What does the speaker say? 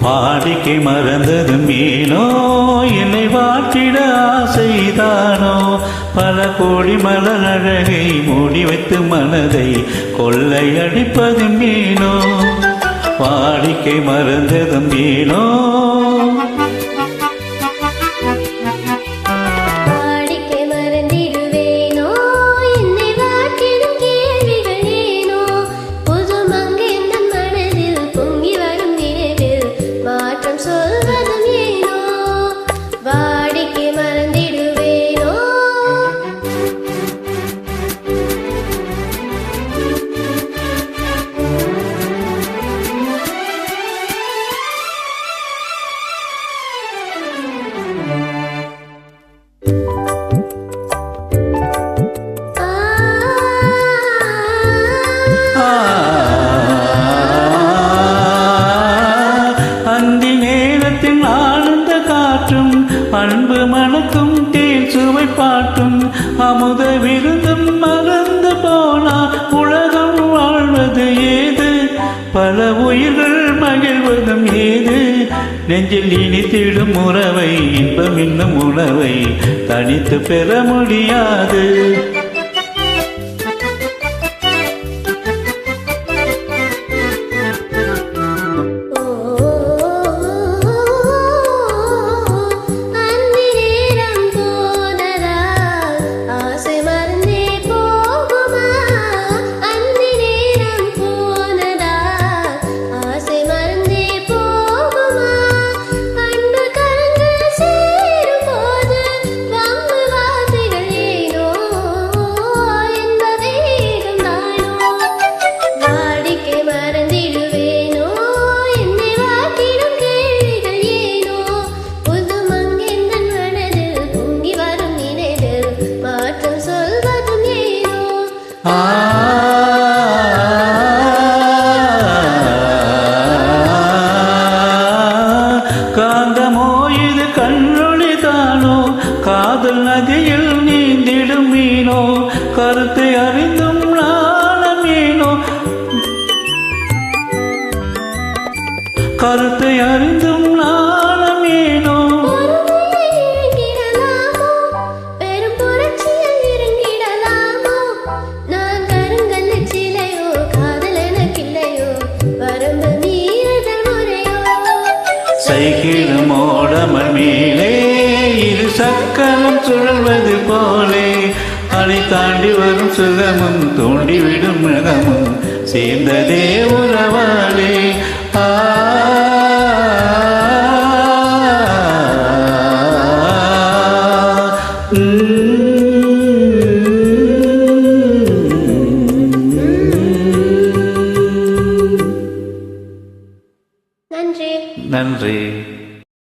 பாடிக்கை மறந்தது மீனோ என்னை வாட்டிட ஆசைதானோ பல கோடி மலர் அழகை மூடி வைத்து மனதை கொள்ளை அடிப்பது மீனோ? வாடிக்கை மறந்ததும் மீனோ? மணக்கும் தேன் சுவை பாட்டும். அமுத விருதம் மறந்து போனா உலகம் வாழ்வது ஏது? பல உயிர்கள் மகிழ்வதும் ஏது? நெஞ்சில் இனித்திடும் உறவை இன்பம் இன்னும் உணவை தனித்து பெற முடியாது. காந்தமோ இது கண்ணொளி தானோ? காதல் நதியில் நீந்திடும் மீனோ? கருத்தை அறிந்தும் நாணமீனோ கருத்தை அறிந்தும் நான் சைக்கிளும் ஓடமல் மேலே இரு சக்கரம் சுழல்வது போலே. அணை தாண்டி வரும் சுகமும் தூண்டிவிடும் மிருகமும் சேர்ந்ததே உறவாளே ஆ. ம்.